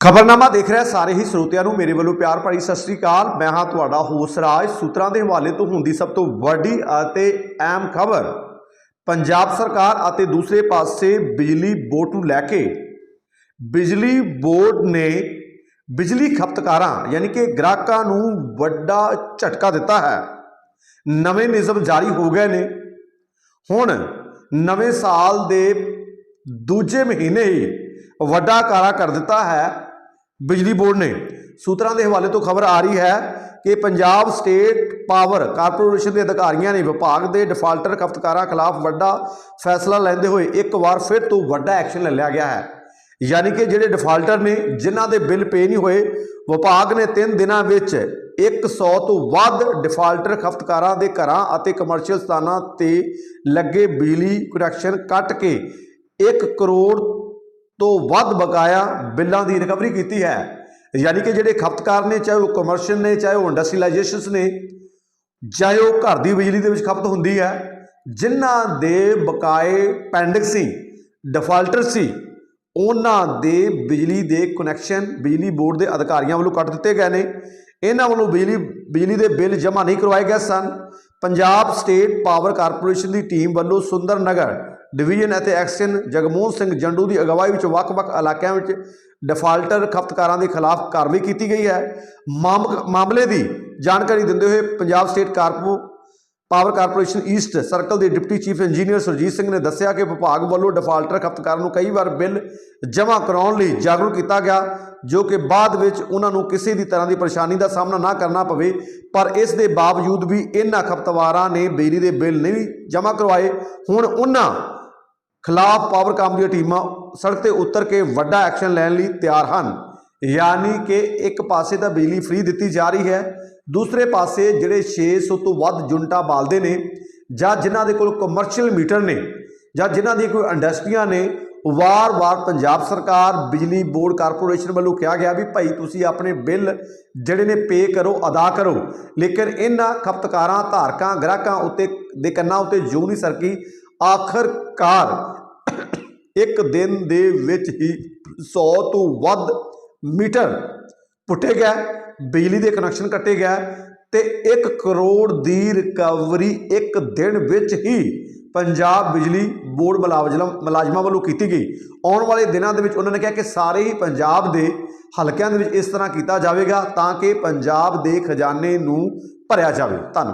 ਖਬਰਨਾਮਾ ਦੇਖ ਰਿਹਾ ਸਾਰੇ ਹੀ ਸਰੋਤਿਆਂ ਨੂੰ। ਮੇਰੇ ਵੱਲੋਂ ਪਿਆਰ ਭਰੀ ਸਤਿ ਸ੍ਰੀ ਅਕਾਲ। ਮੈਂ ਹਾਂ ਤੁਹਾਡਾ ਹੋਸ ਰਾਜ। ਸੂਤਰਾਂ ਦੇ ਹਵਾਲੇ ਤੋਂ ਹੁੰਦੀ ਸਭ ਤੋਂ ਵੱਡੀ ਅਤੇ ਅਹਿਮ ਖਬਰ। ਪੰਜਾਬ ਸਰਕਾਰ ਅਤੇ ਦੂਸਰੇ ਪਾਸੇ ਬਿਜਲੀ ਬੋਰਡ ਨੂੰ ਲੈ ਕੇ ਬਿਜਲੀ ਬੋਰਡ ਨੇ ਬਿਜਲੀ ਖਪਤਕਾਰਾਂ, ਯਾਨੀ ਕਿ ਗ੍ਰਾਹਕਾਂ ਨੂੰ ਵੱਡਾ ਝਟਕਾ ਦਿੱਤਾ ਹੈ। ਨਵੇਂ ਨਿਯਮ ਜਾਰੀ ਹੋ ਗਏ ਨੇ। ਹੁਣ ਨਵੇਂ ਸਾਲ ਦੇ ਦੂਜੇ ਮਹੀਨੇ ਹੀ ਵੱਡਾ ਕਾਰਾ ਕਰ ਦਿੱਤਾ ਹੈ। ਬਿਜਲੀ ਬੋਰਡ ਨੇ ਸੂਤਰਾਂ ਦੇ ਹਵਾਲੇ ਤੋਂ ਖਬਰ ਆ ਰਹੀ ਹੈ ਕਿ ਪੰਜਾਬ ਸਟੇਟ ਪਾਵਰ ਕਾਰਪੋਰੇਸ਼ਨ ਦੇ ਅਧਿਕਾਰੀਆਂ ਨੇ ਵਿਭਾਗ ਦੇ ਡਿਫਾਲਟਰ ਖਪਤਕਾਰਾਂ ਖਿਲਾਫ ਵੱਡਾ ਫੈਸਲਾ ਲੈਂਦੇ ਹੋਏ ਇੱਕ ਵਾਰ ਫਿਰ ਤੋਂ ਵੱਡਾ ਐਕਸ਼ਨ ਲੈ ਲਿਆ ਗਿਆ ਹੈ। ਯਾਨੀ ਕਿ ਜਿਹੜੇ ਡਿਫਾਲਟਰ ਨੇ, ਜਿਨ੍ਹਾਂ ਦੇ ਬਿੱਲ ਪੇ ਨਹੀਂ ਹੋਏ, ਵਿਭਾਗ ਨੇ 3 ਦਿਨਾਂ ਵਿੱਚ 100 ਤੋਂ ਵੱਧ ਡਿਫਾਲਟਰ ਖਪਤਕਾਰਾਂ ਦੇ ਘਰਾਂ ਅਤੇ ਕਮਰਸ਼ੀਅਲ ਸਥਾਨਾਂ ਤੇ ਲੱਗੇ ਬਿਜਲੀ ਕਨੈਕਸ਼ਨ ਕੱਟ ਕੇ 1 ਕਰੋੜ ਤੋਂ ਵੱਧ ਬਕਾਇਆ ਬਿੱਲਾਂ ਦੀ ਰਿਕਵਰੀ ਕੀਤੀ ਹੈ। ਯਾਨੀ ਕਿ ਜਿਹੜੇ ਖਪਤਕਾਰ ਨੇ, ਚਾਹੇ ਉਹ ਕਮਰਸ਼ੀਅਲ ਨੇ, ਚਾਹੇ ਉਹ ਇੰਡਸਟਰੀਲਾਈਜੇਸ਼ਨਸ ਨੇ, ਚਾਹੇ ਉਹ ਘਰ ਦੀ ਬਿਜਲੀ ਦੇ ਵਿੱਚ ਖਪਤ ਹੁੰਦੀ ਹੈ, ਜਿਨ੍ਹਾਂ ਦੇ ਬਕਾਏ ਪੈਂਡਿੰਗ ਸੀ ਡਿਫਾਲਟਰ ਸੀ, ਉਹਨਾਂ ਦੇ ਬਿਜਲੀ ਦੇ ਕਨੈਕਸ਼ਨ ਬਿਜਲੀ ਬੋਰਡ ਦੇ ਅਧਿਕਾਰੀਆਂ ਵੱਲੋਂ ਕੱਟ ਦਿੱਤੇ ਗਏ ਨੇ। ਇਹਨਾਂ ਵੱਲੋਂ ਬਿਜਲੀ ਬਿਜਲੀ ਦੇ ਬਿੱਲ ਜਮ੍ਹਾਂ ਨਹੀਂ ਕਰਵਾਏ ਗਏ ਸਨ। ਪੰਜਾਬ ਸਟੇਟ ਪਾਵਰ ਕਾਰਪੋਰੇਸ਼ਨ ਦੀ ਟੀਮ ਵੱਲੋਂ ਸੁੰਦਰ ਨਗਰ, ਡਿਵੀਜ਼ਨ ਅਤੇ ਐਕਸ਼ਨ ਜਗਮੋਹਨ ਸਿੰਘ ਜੰਡੂ ਦੀ ਅਗਵਾਈ ਵਿੱਚ ਵੱਖ-ਵੱਖ ਇਲਾਕਿਆਂ ਵਿੱਚ ਡਿਫਾਲਟਰ ਖਪਤਕਾਰਾਂ ਦੇ ਖਿਲਾਫ ਕਾਰਵਾਈ ਕੀਤੀ ਗਈ ਹੈ। ਮਾਮ- ਮਾਮਲੇ ਦੀ ਜਾਣਕਾਰੀ ਦਿੰਦੇ ਹੋਏ Punjab state corpo power corporation east circle ਦੇ deputy chief engineer Surjit Singh ਨੇ ਦੱਸਿਆ ਕਿ ਵਿਭਾਗ ਵੱਲੋਂ ਡਿਫਾਲਟਰ ਖਪਤਕਾਰਾਂ ਨੂੰ ਕਈ ਵਾਰ ਬਿੱਲ ਜਮ੍ਹਾਂ ਕਰਾਉਣ ਲਈ ਜਾਗਰੂਕ ਕੀਤਾ ਗਿਆ, ਜੋ ਕਿ ਬਾਅਦ ਵਿੱਚ ਉਹਨਾਂ ਨੂੰ ਕਿਸੇ ਵੀ ਤਰ੍ਹਾਂ ਦੀ ਪਰੇਸ਼ਾਨੀ ਦਾ ਸਾਹਮਣਾ ਨਾ ਕਰਨਾ ਪਵੇ, ਪਰ ਇਸ ਦੇ ਬਾਵਜੂਦ ਵੀ ਇਹਨਾਂ ਖਪਤਵਾਰਾਂ ਨੇ ਬਿਜਲੀ ਦੇ ਬਿੱਲ ਨਹੀਂ ਜਮ੍ਹਾਂ ਕਰਵਾਏ। ਹੁਣ ਉਹਨਾਂ ਖਿਲਾਫ ਪਾਵਰਕਾਮ ਦੀਆਂ ਟੀਮਾਂ ਸੜਕ ਤੇ ਉਤਰ ਕੇ ਵੱਡਾ ਐਕਸ਼ਨ ਲੈਣ ਲਈ ਤਿਆਰ ਹਨ। ਯਾਨੀ ਕਿ ਇੱਕ ਪਾਸੇ ਤਾਂ ਬਿਜਲੀ ਫ੍ਰੀ ਦਿੱਤੀ ਜਾ ਰਹੀ ਹੈ, ਦੂਸਰੇ ਪਾਸੇ ਜਿਹੜੇ 600 ਤੋਂ ਵੱਧ ਯੂਨਿਟਾਂ ਬਾਲਦੇ ਨੇ ਜਾਂ ਜਿਨ੍ਹਾਂ ਦੇ ਕੋਲ ਕਮਰਸ਼ੀਅਲ ਮੀਟਰ ਨੇ ਜਾਂ ਜਿਨ੍ਹਾਂ ਦੀ ਕੋਈ ਇੰਡਸਟਰੀਆਂ ਨੇ, ਵਾਰ-ਵਾਰ ਪੰਜਾਬ ਸਰਕਾਰ, ਬਿਜਲੀ ਬੋਰਡ ਕਾਰਪੋਰੇਸ਼ਨ ਵੱਲੋਂ ਕਿਹਾ ਗਿਆ ਵੀ ਭਾਈ ਤੁਸੀਂ ਆਪਣੇ ਬਿੱਲ ਜਿਹੜੇ ਨੇ ਪੇ ਕਰੋ, ਅਦਾ ਕਰੋ। ਲੇਕਿਨ ਇਹਨਾਂ ਖਪਤਕਾਰਾਂ, ਧਾਰਕਾਂ, ਗ੍ਰਾਹਕਾਂ ਉੱਤੇ, ਦੇ ਕੰਨਾਂ ਉੱਤੇ ਜੂ ਨਹੀਂ ਸਰਕੀ। ਆਖਰਕਾਰ ਇੱਕ ਦਿਨ ਦੇ ਵਿੱਚ ਹੀ 100 ਤੋਂ ਵੱਧ ਮੀਟਰ ਪੁੱਟੇ ਗਏ, ਬਿਜਲੀ ਦੇ ਕਨੈਕਸ਼ਨ ਕੱਟੇ ਗਏ ਤੇ 1 ਕਰੋੜ ਦੀ ਰਿਕਵਰੀ ਇੱਕ ਦਿਨ ਵਿੱਚ ਹੀ ਪੰਜਾਬ ਬਿਜਲੀ ਬੋਰਡ ਮੁਲਾਜ਼ਮ ਮੁਲਾਜ਼ਮਾਂ ਵੱਲੋਂ ਕੀਤੀ ਗਈ। ਆਉਣ ਵਾਲੇ ਦਿਨਾਂ ਦੇ ਵਿੱਚ ਉਹਨਾਂ ਨੇ ਕਿਹਾ ਕਿ ਸਾਰੇ ਹੀ ਪੰਜਾਬ ਦੇ ਹਲਕਿਆਂ ਦੇ ਵਿੱਚ ਇਸ ਤਰ੍ਹਾਂ ਕੀਤਾ ਜਾਵੇਗਾ ਤਾਂ ਕਿ ਪੰਜਾਬ ਦੇ ਖਜ਼ਾਨੇ ਨੂੰ ਭਰਿਆ ਜਾਵੇ। ਧੰਨਵਾਦ।